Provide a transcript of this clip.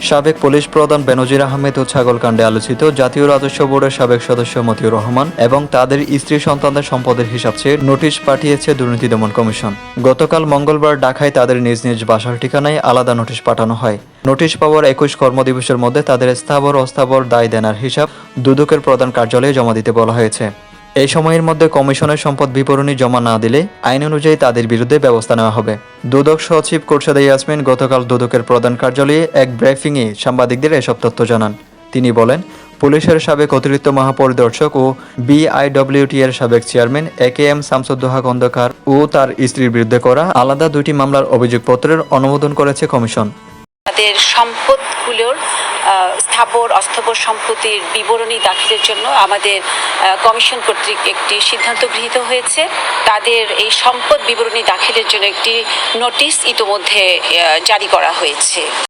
সাবেক পুলিশ প্রধান বেনজির আহমেদ ও ছাগলকাণ্ডে আলোচিত জাতীয় রাজস্ব বোর্ডের সাবেক সদস্য মতিউর রহমান এবং তাদের স্ত্রী সন্তানদের সম্পদের হিসাব চেয়ে নোটিশ পাঠিয়েছে দুর্নীতি দমন কমিশন। গতকাল মঙ্গলবার ঢাকায় তাদের নিজ নিজ বাসার ঠিকানায় আলাদা নোটিশ পাঠানো হয়। নোটিশ পাওয়ার একুশ কর্মদিবসের মধ্যে তাদের স্থাবর অস্থাবর দায় দেনার হিসাব দুদকের প্রধান কার্যালয়ে জমা দিতে বলা হয়েছে। এই সময়ের মধ্যে কমিশনের সম্পদ বিবরণী জমা না দিলে আইন অনুযায়ী তাদের বিরুদ্ধে ব্যবস্থা নেওয়া হবে। দুদক সচিব কোরশাদা ইয়াসমিন গতকাল দুদকের প্রধান কার্যালয়ে এক ব্রিফিংয়ে সাংবাদিকদের এসব তথ্য জানান। তিনি বলেন, পুলিশের সাবেক অতিরিক্ত মহাপরিদর্শক ও বিআইডব্লিউটি এর সাবেক chairman A K M Shamsuddoha Khandakar ও তার স্ত্রীর বিরুদ্ধে করা আলাদা দুটি মামলার অভিযোগপত্রের অনুমোদন করেছে কমিশন। তাদের সম্পদগুলোর স্থাবর, অস্থাবর সম্পত্তির বিবরণী দাখিলের জন্য আমাদের কমিশন কর্তৃক একটি সিদ্ধান্ত গৃহীত হয়েছে। তাদের এই সম্পদ বিবরণী দাখিলের জন্য একটি নোটিশ ইতোমধ্যে জারি করা হয়েছে।